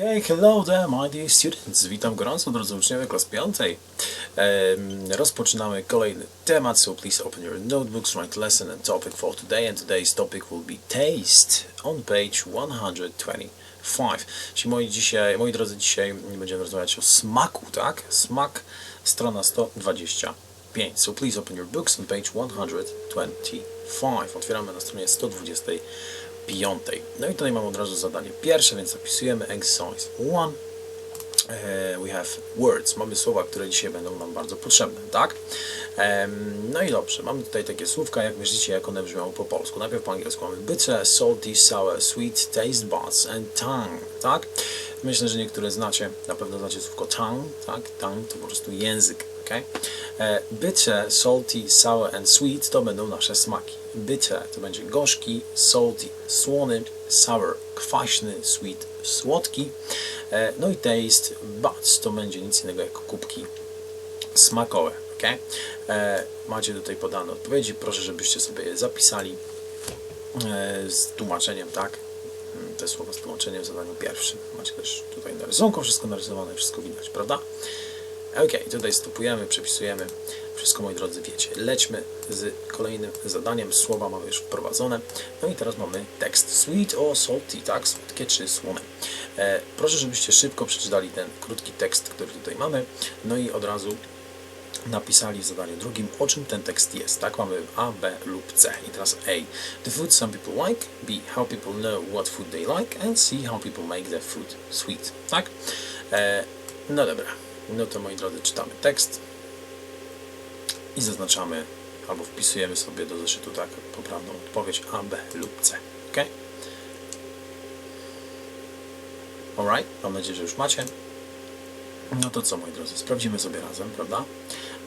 Okay, hello there, my dear students. Witam gorąco, drodzy uczniowie klas piątej. Em, rozpoczynamy kolejny temat, so please open your notebooks, write lesson and topic for today. And today's topic will be taste on page 125. Czyli moi, dzisiaj, moi drodzy, dzisiaj będziemy rozmawiać o smaku, tak? Smak, strona 125. So please open your books on page 125. Otwieramy na stronie 125. No i tutaj mamy od razu zadanie pierwsze, więc zapisujemy exercise 1. E, we have words. Mamy słowa, które dzisiaj będą nam bardzo potrzebne, tak? No i dobrze, mamy tutaj takie słówka, jak myślicie, jak one brzmią po polsku. Najpierw po angielsku mamy bitter, salty, sour, sweet, taste buds and tongue, tak? Myślę, że niektóre znacie, na pewno znacie słówko tongue, tak? Tongue to po prostu język, ok? E, salty, sour and sweet to będą nasze smaki. Bitter to będzie gorzki, salty, słony, sour, kwaśny, sweet, słodki. E, no i taste buds to będzie nic innego jak kubki smakowe. ok? E, macie tutaj podane odpowiedzi. Proszę, żebyście sobie je zapisali z tłumaczeniem, tak? Mm, Te słowa z tłumaczeniem w zadaniu pierwszym. Macie też tutaj na rysunku wszystko narysowane, wszystko widać, prawda? Ok, tutaj stopujemy, przepisujemy. Wszystko, moi drodzy, wiecie. Lećmy z kolejnym zadaniem. Słowa mamy już wprowadzone. No i teraz mamy tekst. Sweet or salty, tak? Słodkie czy słone. E, proszę, żebyście szybko przeczytali ten krótki tekst, który tutaj mamy. No i od razu napisali w zadaniu drugim, o czym ten tekst jest. Tak, mamy A, B lub C. I teraz A. The food some people like. B. How people know what food they like. And C. How people make their food sweet. Tak? E, no dobra. No to moi drodzy, czytamy tekst i zaznaczamy albo wpisujemy sobie do zeszytu tak poprawną odpowiedź A, B lub C. Ok? Alright, mam nadzieję, że już macie. No to co, moi drodzy, sprawdzimy sobie razem, prawda?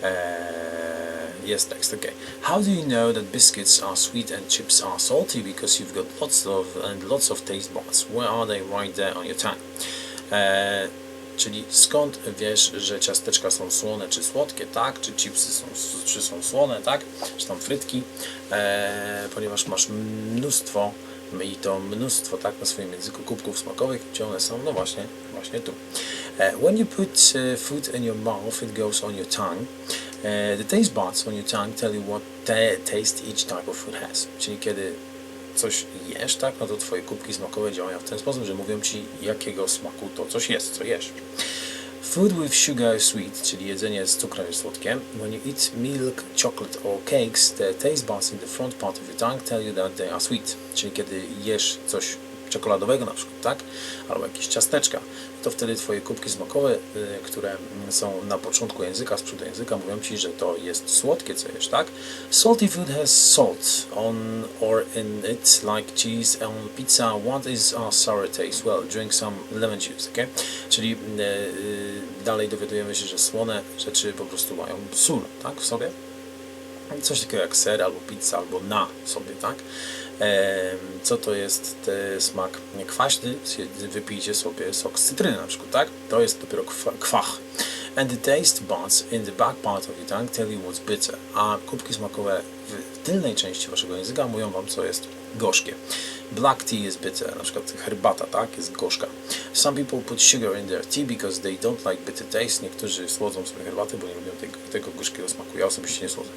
Eee, jest tekst, ok. How do you know that biscuits are sweet and chips are salty? Because you've got lots of and lots of taste buds. Where are they? Right there on your tongue. Eee, czyli skąd wiesz, że ciasteczka są słone czy słodkie, tak? Czy chipsy są, czy są słone, tak? Czy tam frytki? Eee, ponieważ masz mnóstwo i to mnóstwo, tak, na swoim języku kubków smakowych, gdzie one są? No właśnie, właśnie tu. Uh, when you put uh, food in your mouth, it goes on your tongue. The taste buds on your tongue tell you what ta- taste each type of food has. Czyli kiedy coś jesz, tak, no to twoje kubki smakowe działają w ten sposób, że mówią ci, jakiego smaku to coś jest, co jesz. Food with sugar sweet, czyli jedzenie z cukrem jest słodkie. When you eat milk, chocolate or cakes, the taste buds in the front part of your tongue tell you that they are sweet. Czyli kiedy jesz coś czekoladowego na przykład, tak? Albo jakieś ciasteczka, to wtedy twoje kubki smakowe, y, które są na początku języka, z przodu języka, mówią ci, że to jest słodkie, co jesz, tak? Salty food has salt on or in it, like cheese on pizza. What is our sour taste? Well, drink some lemon juice, okay? Czyli y, y, dalej dowiadujemy się, że słone rzeczy po prostu mają sól, tak, w sobie coś takiego jak ser albo pizza albo na sobie, tak? Co to jest smak kwaśny? Wypijcie sobie sok z cytryny na przykład, tak? To jest dopiero kwa- kwach. And the taste buds in the back part of your tongue tell you what's bitter. A kubki smakowe w tylnej części waszego języka mówią wam, co jest gorzkie. Black tea is bitter, na przykład herbata, tak, jest gorzka. Some people put sugar in their tea because they don't like bitter taste. Niektórzy słodzą sobie herbatę, bo nie lubią tego, tego gorzkiego smaku. Ja osobiście nie słodzę.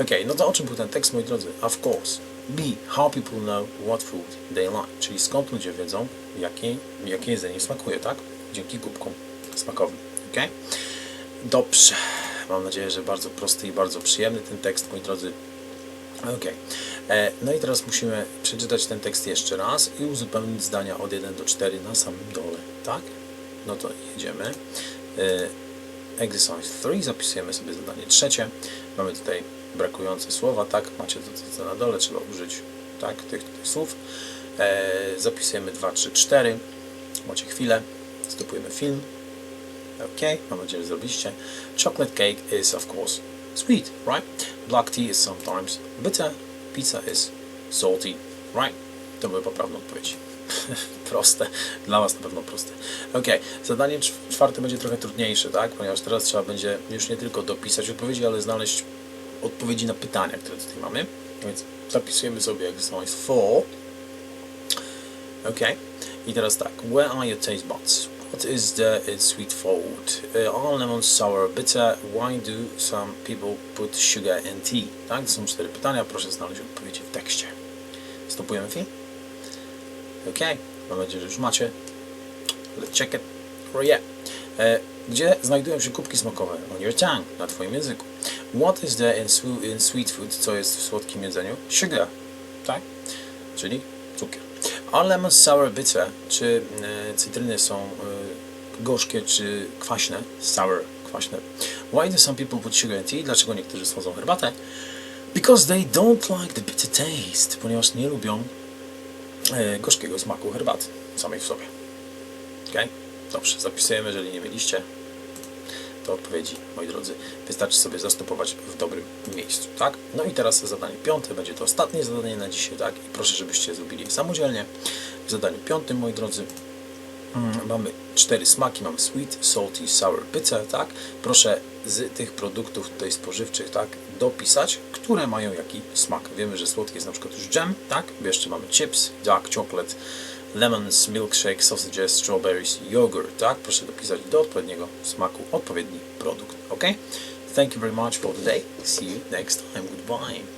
Okej, no to o czym był ten tekst, moi drodzy? Of course. B. How people know what food they like. Czyli skąd ludzie wiedzą, jakie, jakie jedzenie smakuje, tak? Dzięki kubkom smakowym. Okej? Dobrze. Mam nadzieję, że bardzo prosty i bardzo przyjemny ten tekst, moi drodzy. Ok. E, No i teraz musimy przeczytać ten tekst jeszcze raz i uzupełnić zdania od 1 do 4 na samym dole, tak? No to jedziemy. E, Exercise 3, zapisujemy sobie zadanie trzecie. Mamy tutaj brakujące słowa, tak? Macie to, co- na dole, trzeba użyć tak, tych tutaj słów. E, zapisujemy 2, 3, 4. Macie chwilę, stopujemy film. Ok, mam nadzieję, że zrobiliście. Chocolate cake is of course sweet, right? Black tea is sometimes bitter. Pizza is salty, right? To były poprawne odpowiedzi. proste. Dla Was na pewno proste. Ok, zadanie cz- czwarte będzie trochę trudniejsze, tak? Ponieważ teraz trzeba będzie już nie tylko dopisać odpowiedzi, ale znaleźć odpowiedzi na pytania, które tutaj mamy. Więc zapisujemy sobie exercise 4. Ok. I teraz tak, where are your taste buds? What is the sweet food? Uh, all lemon, sour, bitter. Why do some people put sugar in tea? Tak, to są cztery pytania. Proszę znaleźć odpowiedzi w tekście. Stopujemy film? Ok, mam nadzieję, że już macie. Let's check it. Oh yeah. E, gdzie znajdują się kubki smakowe? On your tongue, na Twoim języku. What is there in, in sweet food? Co jest w słodkim jedzeniu? Sugar, tak? Czyli cukier. Are lemons sour bitter? Czy e, cytryny są e, gorzkie czy kwaśne? Sour, kwaśne. Why do some people put sugar in tea? Dlaczego niektórzy słodzą herbatę? Because they don't like the bitter taste. Ponieważ nie lubią e, gorzkiego smaku herbaty samej w sobie. Ok? Dobrze, zapisujemy, jeżeli nie mieliście to odpowiedzi, moi drodzy. Wystarczy sobie zastopować w dobrym miejscu, tak? No i teraz zadanie piąte, będzie to ostatnie zadanie na dzisiaj, tak? I proszę, żebyście zrobili je samodzielnie. W zadaniu piątym, moi drodzy, mm, mamy cztery smaki, mamy sweet, salty, sour, bitter, tak? Proszę z tych produktów tutaj spożywczych, tak, dopisać, które mają jaki smak. Wiemy, że słodki jest na przykład już dżem, tak? Jeszcze mamy chips, dark chocolate, lemons, milkshake, sausages, strawberries, yogurt, tak? Proszę dopisać do odpowiedniego smaku odpowiedni produkt, ok? Thank you very much for today. See you next time. Goodbye.